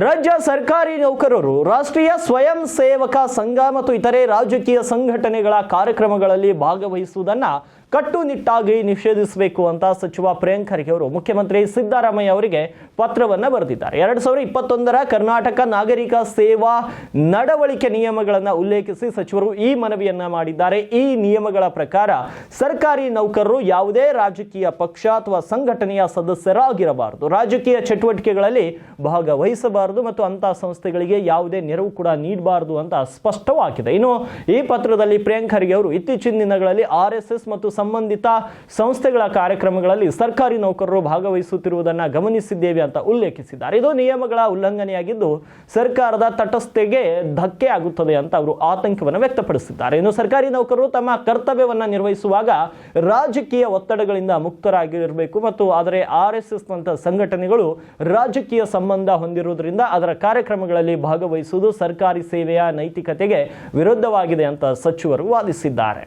ರಾಜ್ಯ ಸರ್ಕಾರಿ ನೌಕರರು ರಾಷ್ಟ್ರೀಯ ಸ್ವಯಂ ಸೇವಕ ಸಂಘ ಮತ್ತು ಇತರೆ ರಾಜಕೀಯ ಸಂಘಟನೆಗಳ ಕಾರ್ಯಕ್ರಮಗಳಲ್ಲಿ ಭಾಗವಹಿಸುವುದನ್ನ ಕಟ್ಟುನಿಟ್ಟಾಗಿ ನಿಷೇಧಿಸಬೇಕು ಅಂತ ಸಚಿವ ಪ್ರಿಯಾಂಕ್ ಖರ್ಗೆ ಅವರು ಮುಖ್ಯಮಂತ್ರಿ ಸಿದ್ದರಾಮಯ್ಯ ಅವರಿಗೆ ಪತ್ರವನ್ನು ಬರೆದಿದ್ದಾರೆ. ಎರಡ್ ಸಾವಿರದ ಇಪ್ಪತ್ತೊಂದರ ಕರ್ನಾಟಕ ನಾಗರಿಕ ಸೇವಾ ನಡವಳಿಕೆ ನಿಯಮಗಳನ್ನು ಉಲ್ಲೇಖಿಸಿ ಸಚಿವರು ಈ ಮನವಿಯನ್ನ ಮಾಡಿದ್ದಾರೆ. ಈ ನಿಯಮಗಳ ಪ್ರಕಾರ ಸರ್ಕಾರಿ ನೌಕರರು ಯಾವುದೇ ರಾಜಕೀಯ ಪಕ್ಷ ಅಥವಾ ಸಂಘಟನೆಯ ಸದಸ್ಯರಾಗಿರಬಾರದು. ರಾಜಕೀಯ ಚಟುವಟಿಕೆಗಳಲ್ಲಿ ಭಾಗವಹಿಸಬಾರದು ಮತ್ತು ಅಂತಹ ಸಂಸ್ಥೆಗಳಿಗೆ ಯಾವುದೇ ನೆರವು ಕೂಡ ನೀಡಬಾರದು ಅಂತ ಸ್ಪಷ್ಟವಾಗಿದೆ. ಇನ್ನು ಈ ಪತ್ರದಲ್ಲಿ ಪ್ರಿಯಾಂಕ್ ಖರ್ಗೆ ಅವರು ಇತ್ತೀಚಿನ ದಿನಗಳಲ್ಲಿ ಆರ್ ಎಸ್ ಎಸ್ ಮತ್ತು ಸಂಬಂಧಿತ ಸಂಸ್ಥೆಗಳ ಕಾರ್ಯಕ್ರಮಗಳಲ್ಲಿ ಸರ್ಕಾರಿ ನೌಕರರು ಭಾಗವಹಿಸುತ್ತಿರುವುದನ್ನು ಗಮನಿಸಿದ್ದೇವೆ ಅಂತ ಉಲ್ಲೇಖಿಸಿದ್ದಾರೆ. ಇದು ನಿಯಮಗಳ ಉಲ್ಲಂಘನೆಯಾಗಿದ್ದು ಸರ್ಕಾರದ ತಟಸ್ಥೆಗೆ ಧಕ್ಕೆ ಆಗುತ್ತದೆ ಅಂತ ಅವರು ಆತಂಕವನ್ನು ವ್ಯಕ್ತಪಡಿಸಿದ್ದಾರೆ. ಇನ್ನು ಸರ್ಕಾರಿ ನೌಕರರು ತಮ್ಮ ಕರ್ತವ್ಯವನ್ನು ನಿರ್ವಹಿಸುವಾಗ ರಾಜಕೀಯ ಒತ್ತಡಗಳಿಂದ ಮುಕ್ತರಾಗಿರಬೇಕು ಮತ್ತು ಆದರೆ ಆರ್ ಎಸ್ ಎಸ್ ನಂತ ಸಂಘಟನೆಗಳು ರಾಜಕೀಯ ಸಂಬಂಧ ಹೊಂದಿರುವುದರಿಂದ ಅದರ ಕಾರ್ಯಕ್ರಮಗಳಲ್ಲಿ ಭಾಗವಹಿಸುವುದು ಸರ್ಕಾರಿ ಸೇವೆಯ ನೈತಿಕತೆಗೆ ವಿರುದ್ಧವಾಗಿದೆ ಅಂತ ಸಚಿವರು ವಾದಿಸಿದ್ದಾರೆ.